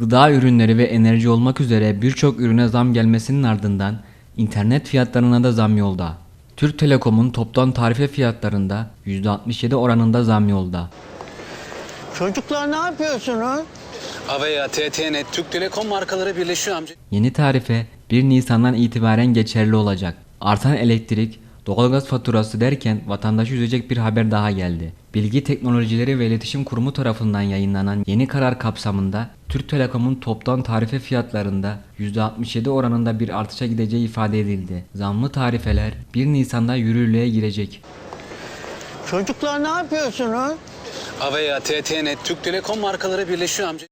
Gıda ürünleri ve enerji olmak üzere birçok ürüne zam gelmesinin ardından internet fiyatlarına da zam yolda. Türk Telekom'un toptan tarife fiyatlarında %67 oranında zam yolda. Çocuklar ne yapıyorsunuz? Avaya, TTNet, Türk Telekom markaları birleşiyor amca. Yeni tarife 1 Nisan'dan itibaren geçerli olacak. Artan elektrik, doğalgaz faturası derken vatandaşı üzecek bir haber daha geldi. Bilgi Teknolojileri ve İletişim Kurumu tarafından yayınlanan yeni karar kapsamında Türk Telekom'un toptan tarife fiyatlarında %67 oranında bir artışa gideceği ifade edildi. Zamlı tarifeler 1 Nisan'da yürürlüğe girecek. Çocuklar ne yapıyorsunuz? Avaya, TTNet, Türk Telekom markaları birleşiyor amca.